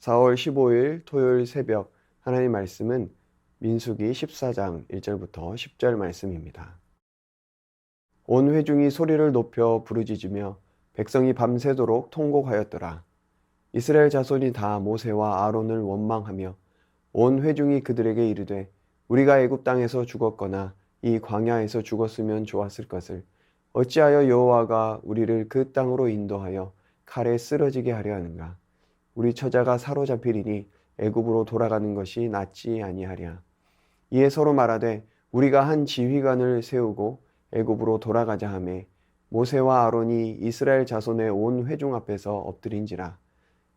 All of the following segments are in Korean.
4월 15일 토요일 새벽 하나님 말씀은 민수기 14장 1절부터 10절 말씀입니다. 온 회중이 소리를 높여 부르짖으며 백성이 밤새도록 통곡하였더라. 이스라엘 자손이 다 모세와 아론을 원망하며 온 회중이 그들에게 이르되 우리가 애굽 땅에서 죽었거나 이 광야에서 죽었으면 좋았을 것을 어찌하여 여호와가 우리를 그 땅으로 인도하여 칼에 쓰러지게 하려 하는가 우리 처자가 사로잡히리니 애굽으로 돌아가는 것이 낫지 아니하랴. 이에 서로 말하되 우리가 한 지휘관을 세우고 애굽으로 돌아가자 하매 모세와 아론이 이스라엘 자손의 온 회중 앞에서 엎드린지라.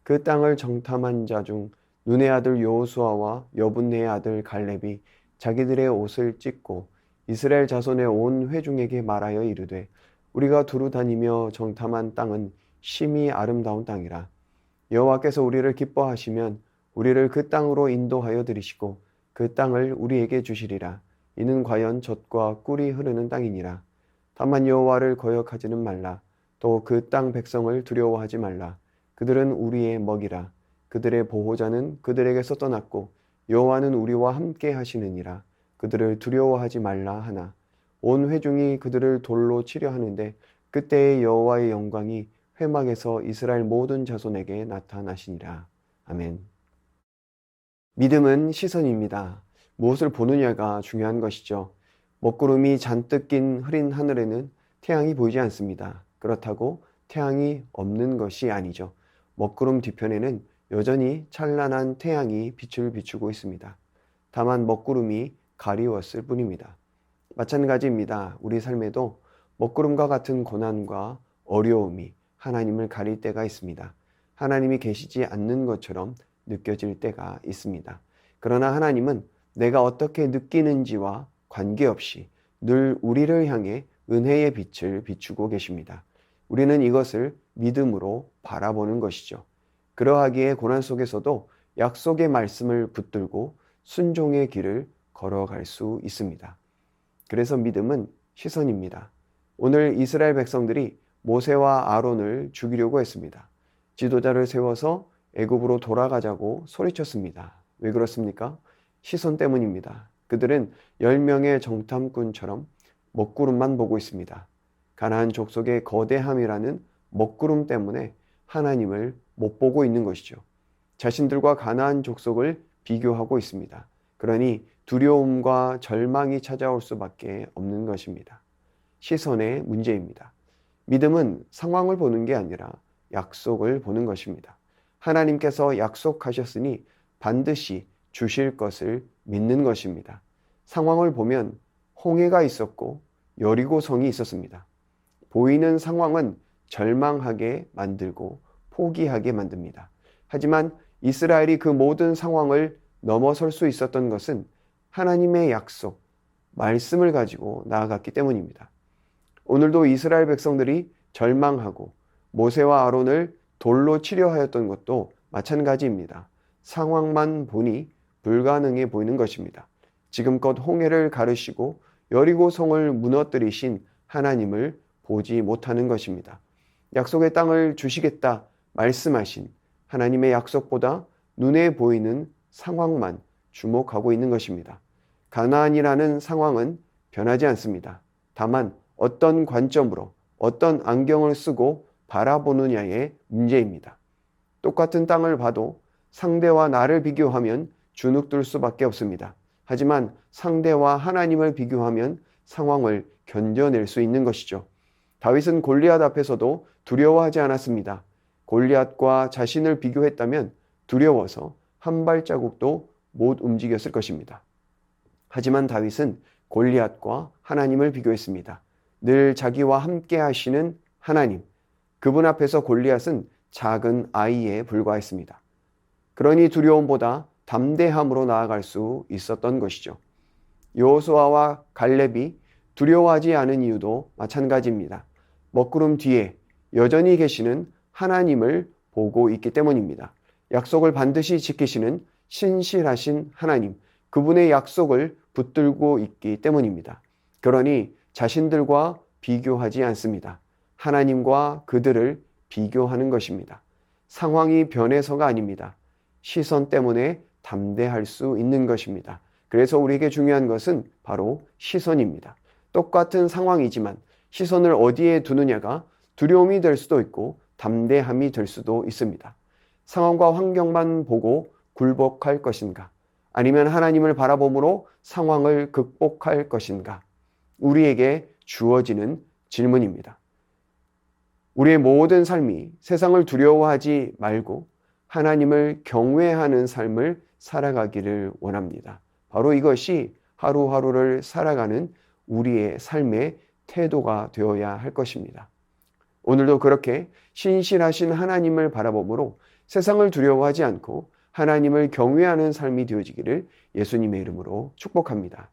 그 땅을 정탐한 자 중 눈의 아들 여호수아와 여분네의 아들 갈렙이 자기들의 옷을 찢고 이스라엘 자손의 온 회중에게 말하여 이르되 우리가 두루 다니며 정탐한 땅은 심히 아름다운 땅이라 여호와께서 우리를 기뻐하시면 우리를 그 땅으로 인도하여 들이시고 그 땅을 우리에게 주시리라. 이는 과연 젖과 꿀이 흐르는 땅이니라. 다만 여호와를 거역하지는 말라. 또 그 땅 백성을 두려워하지 말라. 그들은 우리의 먹이라. 그들의 보호자는 그들에게서 떠났고 여호와는 우리와 함께 하시느니라. 그들을 두려워하지 말라 하나. 온 회중이 그들을 돌로 치려 하는데 그때의 여호와의 영광이 회막에서 이스라엘 모든 자손에게 나타나시니라 아멘 믿음은 시선입니다 무엇을 보느냐가 중요한 것이죠 먹구름이 잔뜩 낀 흐린 하늘에는 태양이 보이지 않습니다 그렇다고 태양이 없는 것이 아니죠 먹구름 뒤편에는 여전히 찬란한 태양이 빛을 비추고 있습니다. 다만 먹구름이 가리웠을 뿐입니다. 마찬가지입니다. 우리 삶에도 먹구름과 같은 고난과 어려움이 하나님을 가릴 때가 있습니다. 하나님이 계시지 않는 것처럼 느껴질 때가 있습니다. 그러나 하나님은 내가 어떻게 느끼는지와 관계없이 늘 우리를 향해 은혜의 빛을 비추고 계십니다. 우리는 이것을 믿음으로 바라보는 것이죠. 그러하기에 고난 속에서도 약속의 말씀을 붙들고 순종의 길을 걸어갈 수 있습니다. 그래서 믿음은 시선입니다. 오늘 이스라엘 백성들이 모세와 아론을 죽이려고 했습니다. 지도자를 세워서 애굽으로 돌아가자고 소리쳤습니다. 왜 그렇습니까? 시선 때문입니다. 그들은 10명의 정탐꾼처럼 먹구름만 보고 있습니다. 가나안 족속의 거대함이라는 먹구름 때문에 하나님을 못 보고 있는 것이죠. 자신들과 가나안 족속을 비교하고 있습니다. 그러니 두려움과 절망이 찾아올 수밖에 없는 것입니다. 시선의 문제입니다. 믿음은 상황을 보는 게 아니라 약속을 보는 것입니다. 하나님께서 약속하셨으니 반드시 주실 것을 믿는 것입니다. 상황을 보면 홍해가 있었고 여리고성이 있었습니다. 보이는 상황은 절망하게 만들고 포기하게 만듭니다. 하지만 이스라엘이 그 모든 상황을 넘어설 수 있었던 것은 하나님의 약속, 말씀을 가지고 나아갔기 때문입니다. 오늘도 이스라엘 백성들이 절망하고 모세와 아론을 돌로 치려 하였던 것도 마찬가지입니다. 상황만 보니 불가능해 보이는 것입니다. 지금껏 홍해를 가르시고 여리고 성을 무너뜨리신 하나님을 보지 못하는 것입니다. 약속의 땅을 주시겠다 말씀하신 하나님의 약속보다 눈에 보이는 상황만 주목하고 있는 것입니다. 가나안이라는 상황은 변하지 않습니다. 다만 어떤 관점으로 어떤 안경을 쓰고 바라보느냐의 문제입니다. 똑같은 땅을 봐도 상대와 나를 비교하면 주눅들 수밖에 없습니다. 하지만 상대와 하나님을 비교하면 상황을 견뎌낼 수 있는 것이죠. 다윗은 골리앗 앞에서도 두려워하지 않았습니다. 골리앗과 자신을 비교했다면 두려워서 한 발자국도 못 움직였을 것입니다. 하지만 다윗은 골리앗과 하나님을 비교했습니다. 늘 자기와 함께 하시는 하나님, 그분 앞에서 골리앗은 작은 아이에 불과했습니다. 그러니 두려움보다 담대함으로 나아갈 수 있었던 것이죠. 여호수아와 갈렙이 두려워하지 않은 이유도 마찬가지입니다. 먹구름 뒤에 여전히 계시는 하나님을 보고 있기 때문입니다. 약속을 반드시 지키시는 신실하신 하나님, 그분의 약속을 붙들고 있기 때문입니다. 그러니 자신들과 비교하지 않습니다. 하나님과 그들을 비교하는 것입니다. 상황이 변해서가 아닙니다. 시선 때문에 담대할 수 있는 것입니다. 그래서 우리에게 중요한 것은 바로 시선입니다. 똑같은 상황이지만 시선을 어디에 두느냐가 두려움이 될 수도 있고 담대함이 될 수도 있습니다. 상황과 환경만 보고 굴복할 것인가? 아니면 하나님을 바라봄으로 상황을 극복할 것인가? 우리에게 주어지는 질문입니다. 우리의 모든 삶이 세상을 두려워하지 말고 하나님을 경외하는 삶을 살아가기를 원합니다. 바로 이것이 하루하루를 살아가는 우리의 삶의 태도가 되어야 할 것입니다. 오늘도 그렇게 신실하신 하나님을 바라봄으로 세상을 두려워하지 않고 하나님을 경외하는 삶이 되어지기를 예수님의 이름으로 축복합니다.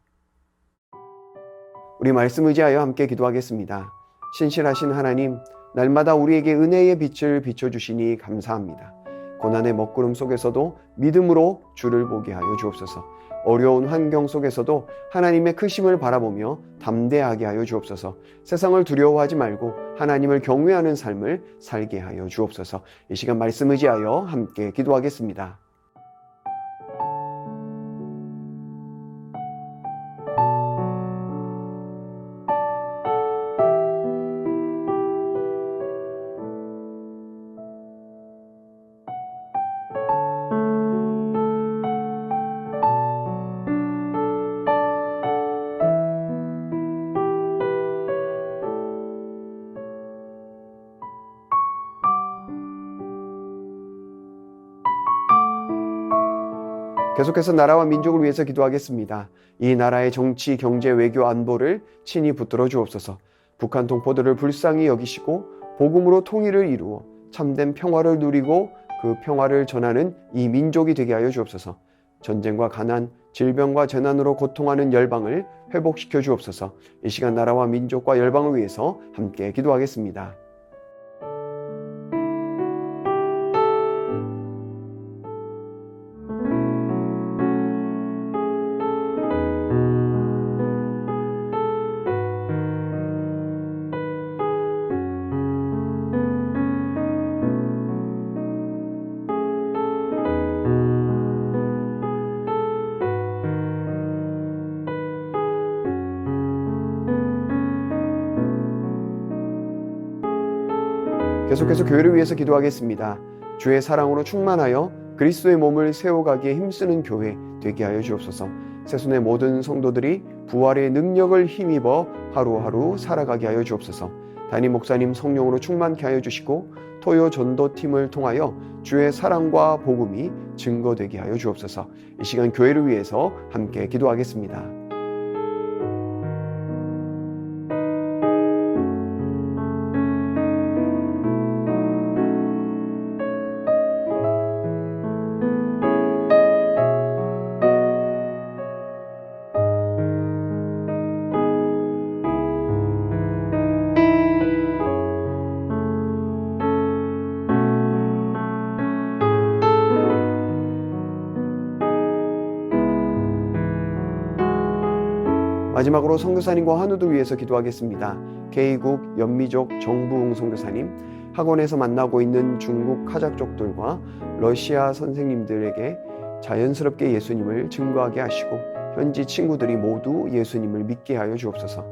우리 말씀 의지하여 함께 기도하겠습니다. 신실하신 하나님, 날마다 우리에게 은혜의 빛을 비춰주시니 감사합니다. 고난의 먹구름 속에서도 믿음으로 주를 보게 하여 주옵소서. 어려운 환경 속에서도 하나님의 크심을 바라보며 담대하게 하여 주옵소서. 세상을 두려워하지 말고 하나님을 경외하는 삶을 살게 하여 주옵소서. 이 시간 말씀 의지하여 함께 기도하겠습니다. 계속해서 나라와 민족을 위해서 기도하겠습니다. 이 나라의 정치, 경제, 외교, 안보를 친히 붙들어 주옵소서. 북한 동포들을 불쌍히 여기시고 복음으로 통일을 이루어 참된 평화를 누리고 그 평화를 전하는 이 민족이 되게 하여 주옵소서. 전쟁과 가난, 질병과 재난으로 고통하는 열방을 회복시켜 주옵소서. 이 시간 나라와 민족과 열방을 위해서 함께 기도하겠습니다. 계속해서 교회를 위해서 기도하겠습니다. 주의 사랑으로 충만하여 그리스도의 몸을 세워가기에 힘쓰는 교회 되게 하여 주옵소서. 세순의 모든 성도들이 부활의 능력을 힘입어 하루하루 살아가게 하여 주옵소서. 담임 목사님 성령으로 충만케 하여 주시고 토요 전도팀을 통하여 주의 사랑과 복음이 증거되게 하여 주옵소서. 이 시간 교회를 위해서 함께 기도하겠습니다. 마지막으로 선교사님과 한우들 위해서 기도하겠습니다. K국 연미족 정부웅 선교사님, 학원에서 만나고 있는 중국 카작족들과 러시아 선생님들에게 자연스럽게 예수님을 증거하게 하시고 현지 친구들이 모두 예수님을 믿게 하여 주옵소서.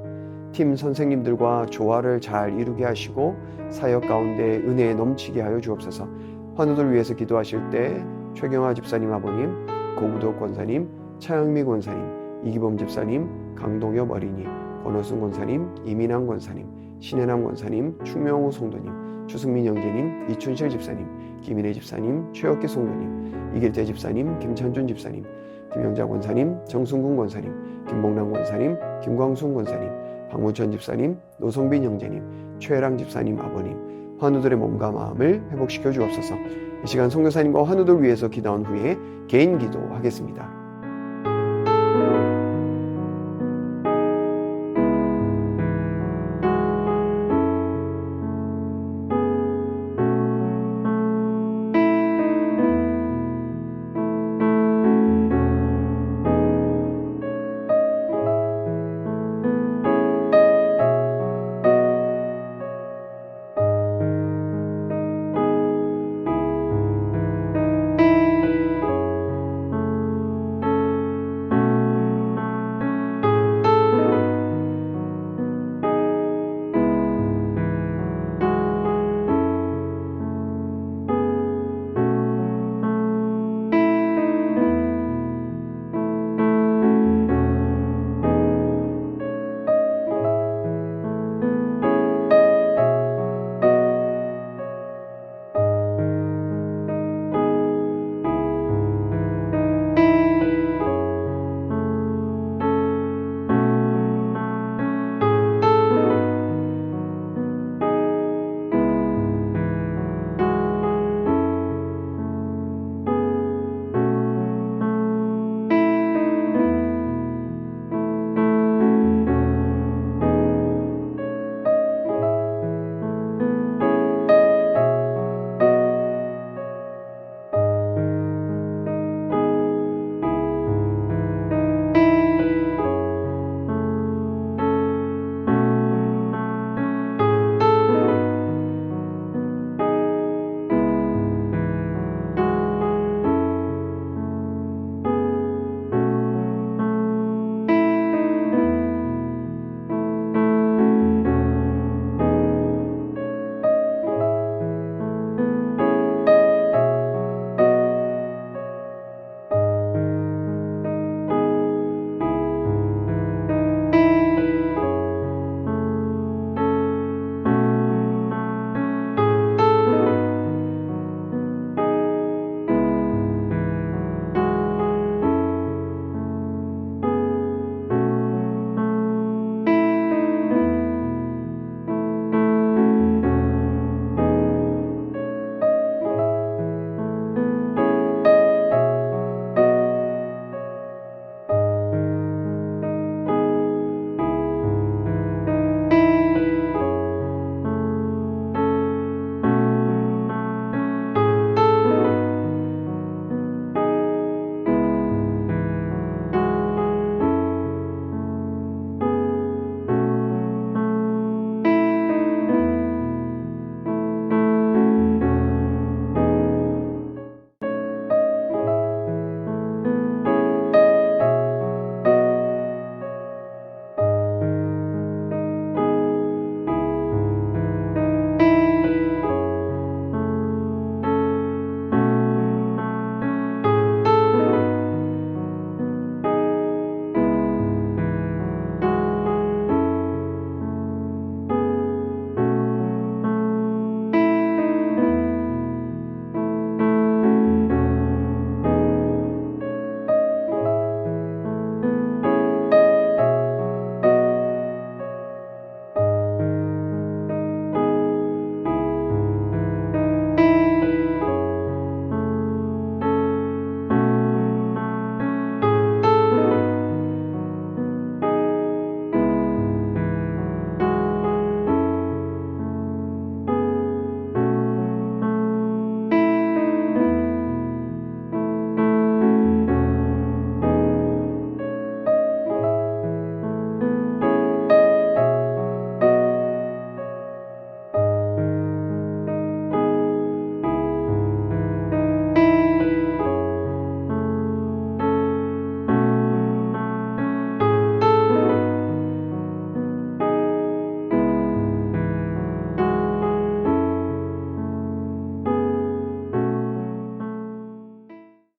팀 선생님들과 조화를 잘 이루게 하시고 사역 가운데 은혜에 넘치게 하여 주옵소서. 환우들 위해서 기도하실 때 최경화 집사님 아버님, 고구도 권사님, 차영미 권사님, 이기범 집사님, 강동엽 어린이, 권호순 권사님, 이민환 권사님, 신혜남 권사님, 충명호 성도님, 추승민 형제님, 이춘실 집사님, 김인혜 집사님, 최혁기 성도님, 이길태 집사님, 김찬준 집사님, 김영자 권사님, 정순군 권사님, 김봉남 권사님, 김광순 권사님, 박문천 집사님, 노성빈 형제님, 최혜랑 집사님 아버님, 환우들의 몸과 마음을 회복시켜 주옵소서. 이 시간 성교사님과 환우들 위해서 기도한 후에 개인 기도하겠습니다.